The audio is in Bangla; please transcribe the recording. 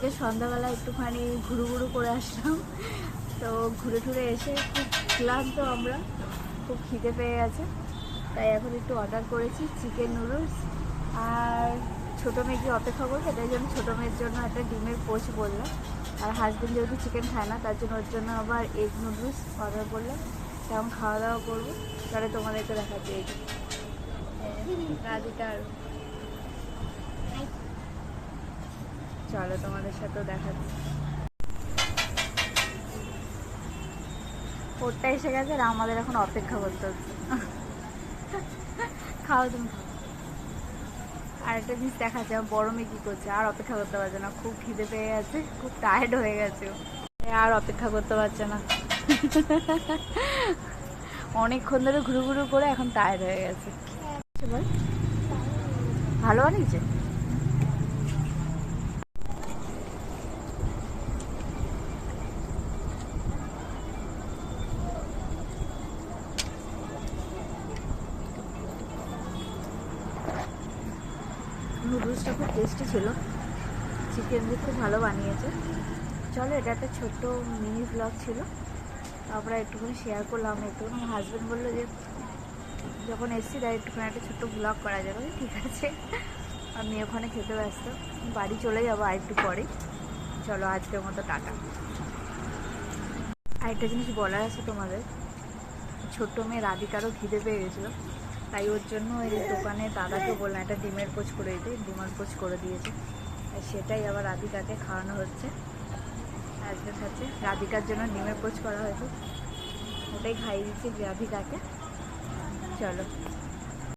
আজকে সন্ধ্যাবেলা একটুখানি ঘুরু ঘুরু করে আসলাম। তো ঘুরে টুরে এসে খুব ক্লান্ত আমরা, খুব খিদে পেয়ে গেছে। তাই এখন একটু অর্ডার করেছি চিকেন নুডলস আর ছোটো মেয়েকে অপেক্ষা করবে তাই জন্য ছোটো মেয়ের জন্য একটা ডিমের পোচ বললাম। আর হাজবেন্ড যেহেতু চিকেন খায় না, তার জন্য ওর জন্য আবার এগ নুডলস অর্ডার করলাম। তেমন খাওয়া দাওয়া করব, তাহলে তোমাদেরকে দেখাচ্ছি। রাধিকার। চলো তোমাদের সাথেও দেখাচ্ছি। ওরটা এসে গেছে আর আমাদের এখন অপেক্ষা করতে হচ্ছে। খাও তুমি আর একটা জিনিস দেখাচ্ছে, আমার বড় মেয়ে কী করছে? আর অপেক্ষা করতে পারছে না, খুব খিদে পেয়ে গেছে, খুব টায়ার্ড হয়ে গেছে আর অপেক্ষা করতে পারছে না। অনেকক্ষণ ধরে ঘুরু ঘুরু করে এখন টায়ার্ড হয়ে গেছে। ভালো বানিয়েছে নুডলসটা খুব টেস্টি ছিল। চিকেন দিয়ে খুব ভালো বানিয়েছে। চলো, এটা একটা ছোট্ট মিনি ব্লগ ছিল। তারপরে একটুখানি শেয়ার করলাম একটুখানি আমার হাজব্যান্ড বলল যে, যখন এসছি তাই একটুখানি একটা ছোট্ট ব্লগ করা যাবে। ঠিক আছে। আমি ওখানে খেতে ব্যস্ত। বাড়ি চলে যাব আর একটু পরে। চলো, আজকের মতো টাটা। আরেকটা জিনিস বলার আছে তোমাদের। ছোট্ট মেয়ে রাধিকারও খিদে পেয়ে গেছিল। তাই ওর জন্য ওই দোকানে দাদাকে বললাম, একটা ডিমের পোচ করে দিতে ডিমের পোচ করে দিয়েছে। সেটাই আবার রাধিকাকে খাওয়ানো হচ্ছে। আজকের সাথে রাধিকার জন্য ডিমের পোচ করা হয়েছে। ওটাই খাইয়ে দিচ্ছি রাধিকাকে। চলো।